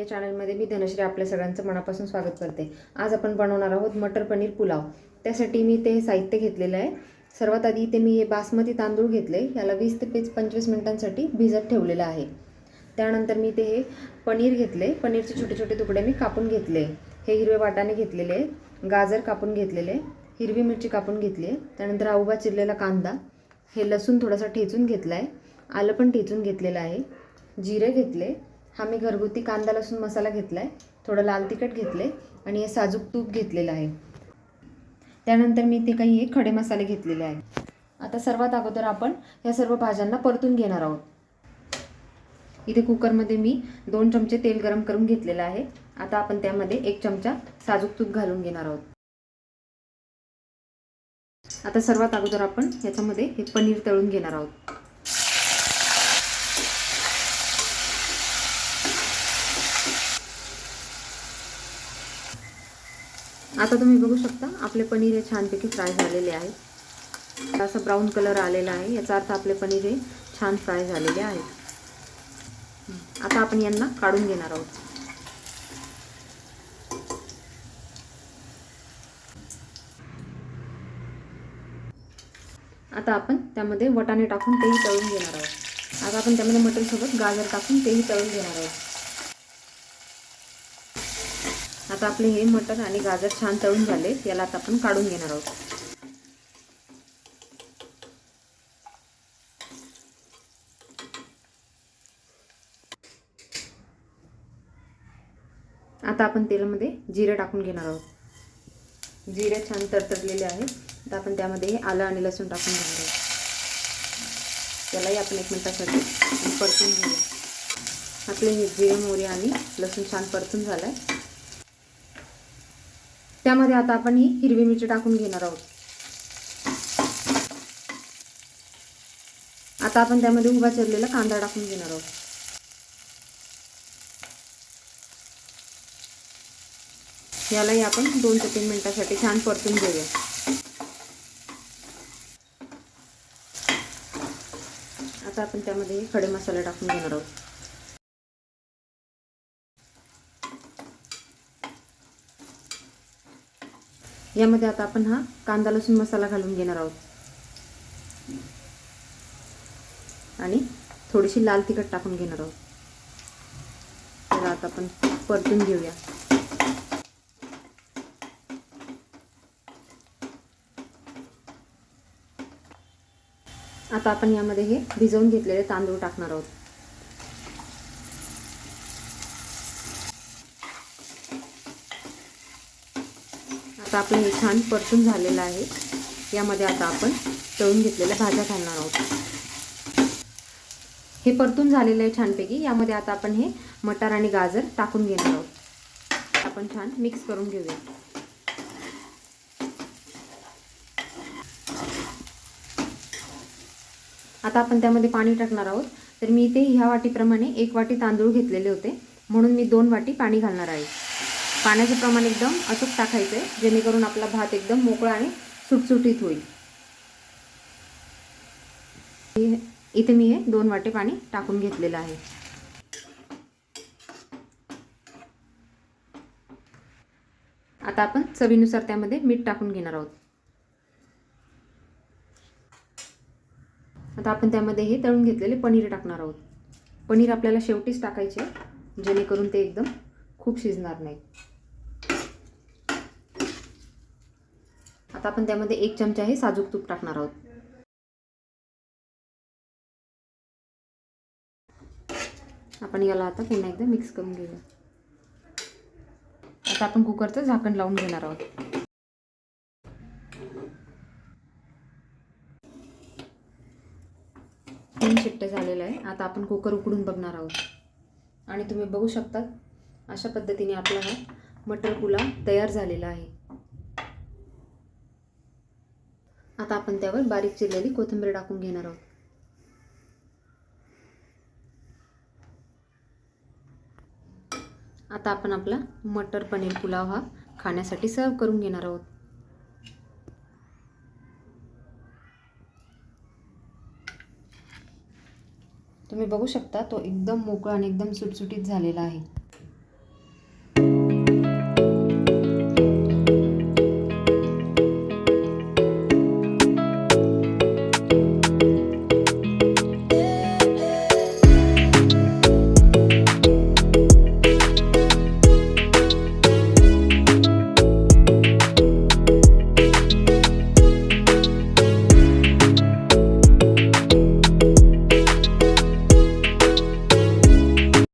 या चॅनलमध्ये मी धनश्री आपल्या सगळ्यांचं मनापासून स्वागत करते. आज आपण बनवणार आहोत मटर पनीर पुलाव. त्यासाठी मी ते साहित्य घेतलेलं आहे. सर्वात आधी इथे मी हे बासमती तांदूळ घेतले. याला वीस ते पेच पंचवीस मिनिटांसाठी भिजत ठेवलेलं आहे. त्यानंतर मी ते हे पनीर घेतले. पनीरचे छोटे छोटे तुकडे मी कापून घेतले. हे हिरवे वाटाणे घेतलेले गाजर कापून घेतलेले हिरवी मिरची कापून घेतली आहे. त्यानंतर हा उभा चिरलेला कांदा. हे लसूण थोडासा ठेचून घेतला आहे आलं पण ठेचून घेतलेलं आहे. जिरे घेतले. हा मी घरगुती कांदा लसूण मसाला घेतला आहे थोडं लाल तिखट घेतले आणि हे साजूक तूप घेतलेलं आहे. त्यानंतर मी ते काही हे खडे मसाले घेतलेले आहे आता सर्वात अगोदर आपण या सर्व भाज्यांना परतून घेणार आहोत. इथे कुकरमध्ये मी दोन चमचे तेल गरम करून घेतलेलं आहे. आता आपण त्यामध्ये एक चमचा साजूक तूप घालून घेणार आहोत. आता सर्वात अगोदर आपण याच्यामध्ये हे पनीर तळून घेणार आहोत. आता तुम्ही बघू शकता आपले पनीर हे छानपैकी फ्राय झालेले आहे असं ब्राऊन कलर आलेला आहे. याचा अर्थ आपले पनीर हे छान फ्राय झालेले आहेत. आता आपण यांना काढून घेणार आहोत. आता आपण त्यामध्ये वटाणे टाकून तेही तळून घेणार आहोत. आता आपण त्यामध्ये मटरसोबत गाजर टाकून तेही तळून घेणार आहोत. आता आपले हे मटर आणि गाजर छान तळून झाले. याला आता आपण काढून घेणार आहोत. आता आपण तेलामध्ये जिरे टाकून घेणार आहोत. जिरे छान तरतरलेले आहेत. आता आपण त्यामध्ये आलं आणि लसूण टाकून घेणार आहोत. त्यालाही आपण एक मिनिटासाठी परतून घेऊया. आपले हे जिरे मोहरी आणि लसूण छान परतून झालं आहे त्यामध्ये आता आपण ही हिरवी मिरची टाकून घेणार आहोत. आता आपण त्यामध्ये उभा चिरलेला कांदा टाकून घेणार आहोत. यालाही आपण दोन ते तीन मिनिटासाठी छान परतून घेऊया. आता आपण त्यामध्ये खडे मसाले टाकून घेणार आहोत. यामध्ये आता आपण हा कांदा लसूण मसाला घालून घेणार आहोत. आणि थोडीशी लाल तिखट टाकून घेणार आहोत. त्याला आता आपण परतून घेऊया. आता आपण यामध्ये हे भिजवून घेतलेले तांदूळ टाकणार आहोत. आता आपण हे छान परतून झालेलं आहे. यामध्ये आता आपण तळून घेतलेल्या भाज्या घालणार आहोत. हे परतून झालेलं आहे छानपैकी. यामध्ये आता आपण हे मटार आणि गाजर टाकून घेणार आहोत. आपण छान मिक्स करून घेऊया. आता आपण त्यामध्ये पाणी टाकणार आहोत. तर मी इथे ह्या वाटीप्रमाणे एक वाटी तांदूळ घेतलेले होते. म्हणून मी दोन वाटी पाणी घालणार आहे. पाण्याचं प्रमाण एकदम अचूक टाकायचं आहे जेणेकरून आपला भात एकदम मोकळा आणि सुटसुटीत होईल. इथे मी हे दोन वाटे पाणी टाकून घेतलेलं आहे. आता आपण चवीनुसार त्यामध्ये मीठ टाकून घेणार आहोत. आता आपण त्यामध्ये हे तळून घेतलेले पनीर टाकणार आहोत. पनीर आपल्याला शेवटीच टाकायचे जेणेकरून ते एकदम खूप शिजणार नाही. आता आपण त्यामध्ये एक चमचा हे साजूक तूप टाकणार आहोत. आपण याला आता पुन्हा एकदा मिक्स करून घेऊया. आता आपण कुकरचं झाकण लावून घेणार आहोत. तीन शिट्ट झालेलं आहे आता आपण कुकर उकडून बघणार आहोत. आणि तुम्ही बघू शकता अशा पद्धतीने आपला हा मटर पुलाव तयार झालेला आहे. आता आपण त्यावर बारीक चिरलेली कोथिंबीर टाकून घेणार आहोत. आता आपण आपला मटर पनीर पुलाव हा खाण्यासाठी सर्व करून घेणार आहोत. तुम्ही बघू शकता तो एकदम मोकळा आणि एकदम सुटसुटीत झालेला आहे.